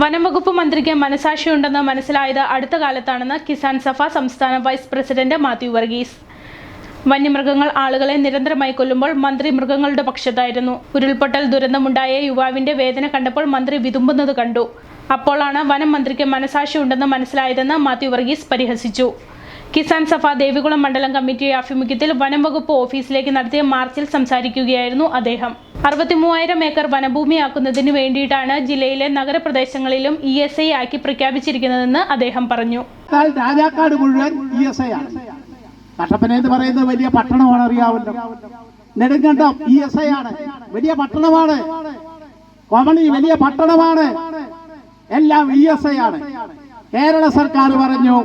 വനംവകുപ്പ് മന്ത്രിക്ക് മനസാക്ഷിയുണ്ടെന്ന് മനസ്സിലായത് അടുത്ത കാലത്താണെന്ന് കിസാൻ സഭ സംസ്ഥാന വൈസ് പ്രസിഡന്റ് മാത്യു വർഗീസ്. വന്യമൃഗങ്ങൾ ആളുകളെ നിരന്തരമായി കൊല്ലുമ്പോൾ മന്ത്രി മൃഗങ്ങളുടെ പക്ഷത്തായിരുന്നു. ഉരുൾപൊട്ടൽ ദുരന്തമുണ്ടായ യുവാവിന്റെ വേദന കണ്ടപ്പോൾ മന്ത്രി വിതുമ്പുന്നത് കണ്ടു. അപ്പോഴാണ് വനം മന്ത്രിക്ക് മനസാക്ഷിയുണ്ടെന്ന് മനസ്സിലായതെന്ന് മാത്യു വർഗീസ് പരിഹസിച്ചു. കിസാൻ സഭ ദേവികുളം മണ്ഡലം കമ്മിറ്റി ആഭിമുഖ്യത്തിൽ വനംവകുപ്പ് ഓഫീസിലേക്ക് നടത്തിയ മാർച്ചിൽ സംസാരിക്കുകയായിരുന്നു അദ്ദേഹം. അറുപത്തിമൂവായിരം ഏക്കർ വനഭൂമിയാക്കുന്നതിന് വേണ്ടിയിട്ടാണ് ജില്ലയിലെ നഗരപ്രദേശങ്ങളിലും ഇ എസ് ഐ ആക്കി പ്രഖ്യാപിച്ചിരിക്കുന്നതെന്ന് അദ്ദേഹം പറഞ്ഞു. രാജാക്കാട് മുഴുവൻ ആണ്. എന്ന് വലിയ പട്ടണമാണ് അറിയാമല്ലോ. ആണ്. വലിയ പട്ടണമാണ്. വലിയ പട്ടണമാണ്. എല്ലാം ഇ എസ് ഐ ആണ്. കേരള സർക്കാർ പറഞ്ഞു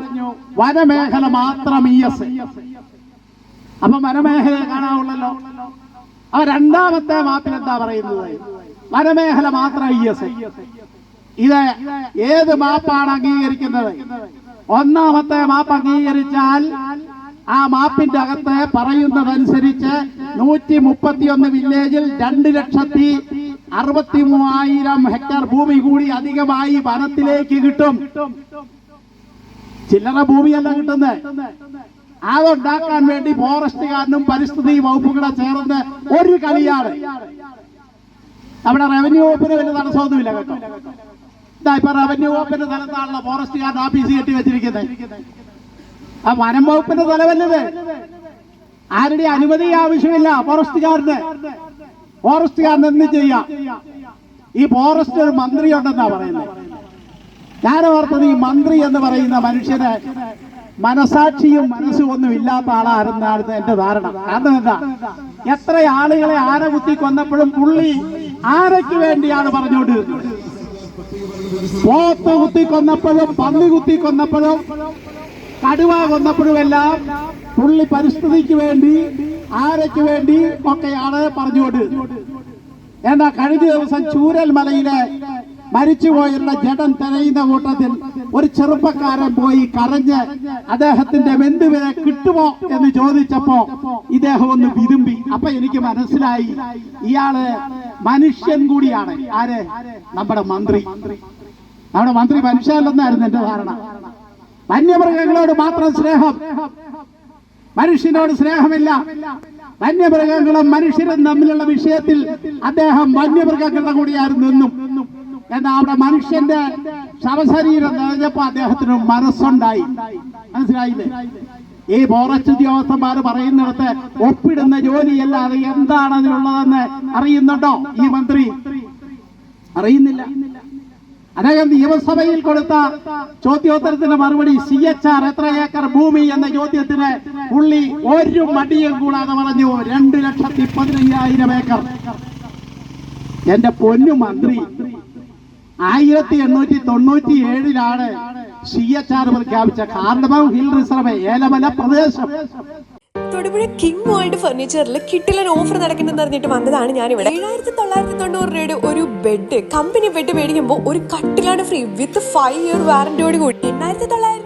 വനമേഖല മാത്രം ഇ എസ് അപ്പൊ വനമേഖല കാണാവുള്ളല്ലോ. അപ്പൊ രണ്ടാമത്തെ മാപ്പിൽ എന്താ പറയുന്നത്? വനമേഖല മാത്രം ഇ എസ് ഇത് ഏത് മാപ്പാണ് അംഗീകരിക്കുന്നത്? ഒന്നാമത്തെ മാപ്പ് അംഗീകരിച്ചാൽ ആ മാപ്പിന്റെ അകത്ത് പറയുന്നതനുസരിച്ച് നൂറ്റി മുപ്പത്തിയൊന്ന് വില്ലേജിൽ രണ്ട് ലക്ഷത്തി അറുപത്തി മൂവായിരം ഹെക്ടർ ഭൂമി കൂടി അധികമായി വനത്തിലേക്ക് കിട്ടും. ചില്ലറ ഭൂമിയല്ല കിട്ടുന്നത്. അതുണ്ടാക്കാൻ വേണ്ടി ഫോറസ്റ്റുകാരനും പരിസ്ഥിതി വകുപ്പുകളെ ചേർന്ന് ഒരു കളിയാണ്. അവിടെ റവന്യൂ വകുപ്പിന് വലിയ തടസ്സമൊന്നുമില്ല കേട്ടോ. ഇതാ ഇപ്പൊ റവന്യൂ വകുപ്പിന്റെ തലത്താണല്ലോ ഫോറസ്റ്റുകാരൻ ഓഫീസ് കെട്ടി വെച്ചിരിക്കുന്നത്. ആ വനം വകുപ്പിന്റെ തലവല്ലത്. ആരുടെ അനുമതി ആവശ്യമില്ല ഫോറസ്റ്റുകാരന്. ഫോറസ്റ്റുകാരൻ എന്ത് ചെയ്യാം? ഈ ഫോറസ്റ്റ് ഒരു മന്ത്രി ഉണ്ടെന്നാ പറയുന്നത് ഞാൻ ഓർത്തത് ഈ മന്ത്രി എന്ന് പറയുന്ന മനുഷ്യന് മനസാക്ഷിയും മനസ്സും ഒന്നും ഇല്ലാത്ത ആളായിരുന്നായിരുന്നു എന്റെ ധാരണ. കാരണം എന്താ? എത്ര ആളുകളെ ആന കുത്തി കൊന്നപ്പോഴും പുള്ളി ആരയ്ക്ക് വേണ്ടിയാണ് പറഞ്ഞുകൊണ്ടിരുന്നത്. പോത്ത് കുത്തി കൊന്നപ്പോഴും പന്നി കുത്തി കൊന്നപ്പോഴും കടുവ കൊന്നപ്പോഴും എല്ലാം പുള്ളി പരിസ്ഥിതിക്ക് വേണ്ടി ആരയ്ക്ക് വേണ്ടി ഒക്കെയാണ് പറഞ്ഞുകൊണ്ട്. എന്നാ കഴിഞ്ഞ ദിവസം ചൂരൽ മലയിലെ മരിച്ചുപോയിരുന്ന ജഡം തെരയുന്ന കൂട്ടത്തിൽ ഒരു ചെറുപ്പക്കാരൻ പോയി കരഞ്ഞ് അദ്ദേഹത്തിന്റെ ബന്ധുവിനെ കിട്ടുമോ എന്ന് ചോദിച്ചപ്പോ ഇദ്ദേഹം ഒന്ന് വിരുമ്പി അപ്പൊ എനിക്ക് മനസ്സിലായി ഇയാൾ മനുഷ്യൻ കൂടിയാണ്. ആര്? നമ്മുടെ മന്ത്രി. നമ്മുടെ മന്ത്രി മനുഷ്യല്ലെന്നായിരുന്നു എന്റെ ധാരണ. വന്യമൃഗങ്ങളോട് മാത്രം സ്നേഹം. മനുഷ്യനോട് സ്നേഹമില്ല. വന്യമൃഗങ്ങളും മനുഷ്യരും തമ്മിലുള്ള വിഷയത്തിൽ അദ്ദേഹം വന്യമൃഗങ്ങളുടെ കൂടിയായിരുന്നു എന്നും എന്നാൽ അവിടെ മനുഷ്യന്റെ ശവശരീരം നിറഞ്ഞപ്പോ അദ്ദേഹത്തിന് മനസ്സുണ്ടായി. മനസ്സിലായില്ലേ? ഈ ഫോറസ്റ്റ് ഉദ്യോഗസ്ഥന്മാര് പറയുന്നിടത്ത് ഒപ്പിടുന്ന ജോലിയല്ലാതെ എന്താണ് അതിനുള്ളതെന്ന് അറിയുന്നുണ്ടോ ഈ മന്ത്രി? അറിയുന്നില്ല. അദ്ദേഹം നിയമസഭയിൽ കൊടുത്ത ചോദ്യോത്തരത്തിന്റെ മറുപടി സി എച്ച് ആർ എത്ര ഏക്കർ ഭൂമി എന്ന ചോദ്യത്തിന് പുള്ളി ഒരു മടിയും കൂടാതെ പറഞ്ഞു രണ്ട് ലക്ഷത്തി പതിനയ്യായിരം ഏക്കർ. എന്റെ പൊന്നു മന്ത്രി ആയിരത്തി എണ്ണൂറ്റി തൊണ്ണൂറ്റി ഏഴിലാണ് സി എച്ച് ആർ പ്രഖ്യാപിച്ച കാർഡമം ഹിൽ റിസർവ് ഏലമല പ്രദേശം. തൊടുപുഴ കിങ് വേൾഡ് ഫർണിച്ചറിൽ കിട്ടിലൻ ഓഫർ നടക്കുന്നെന്ന് അറിഞ്ഞിട്ട് വന്നതാണ് ഞാൻ ഇവിടെ ഏഴായിരത്തി തൊള്ളായിരത്തി തൊണ്ണൂറ് രൂപയുടെ ഒരു ബെഡ് കമ്പനി ബെഡ് മേടിക്കുമ്പോൾ ഒരു കട്ടിലാണ് ഫ്രീ വിത്ത് ഫൈവ് ഇയർ വാറന്റിയോട് കൂടി. എണ്ണായിരത്തി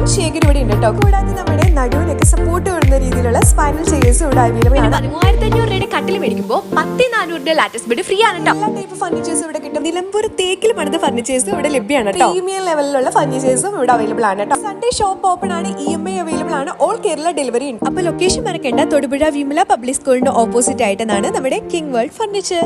വൺ ഷേഖർ ഇവിടെ ഉണ്ട് കേട്ടോ. കൂടാതെ നമ്മുടെ നടുവിനൊക്കെ സപ്പോർട്ട് വരുന്ന രീതിയിലുള്ള സ്പൈനൽ ചെയേഴ്സും ഇവിടെ അവൈലബിൾ ആണ്. പതിമൂവായിരത്തി അഞ്ഞൂറ് രൂപയുടെ കട്ടിൽ മേടിക്കുമ്പോൾ പത്തി നാനൂറ് രൂപ ലാറ്റസ്റ്റ് ബെഡ് ഫ്രീ ആണ് കേട്ടോ. എല്ലാ ടൈപ്പ് ഫർണിച്ചേഴ്സും ഇവിടെ കിട്ടും. നിലമ്പൂർ തേക്കിൽ പണിത ഫർണിച്ചേഴ്സും ഇവിടെ ലഭ്യമാണ് പ്രീമിയം ലെവലിലുള്ള ഫർണിച്ചേഴ്സും ഇവിടെ അവൈലബിൾ ആണ് കേട്ടോ. സൺഡേ ഷോപ്പ് ഓപ്പൺ ആണ് ഇ എം ഐ അവൈലബിൾ ആണ് ഓൾ കേരള ഡെലിവറി ഉണ്ട്. അപ്പൊ ലൊക്കേഷൻ മറക്കേണ്ട തൊടുപുഴ വിമല പബ്ലിക് സ്കൂളിന്റെ ഓപ്പോസിറ്റ് ആയിട്ടാണ് നമ്മുടെ കിങ് വേൾഡ് ഫർണിച്ചർ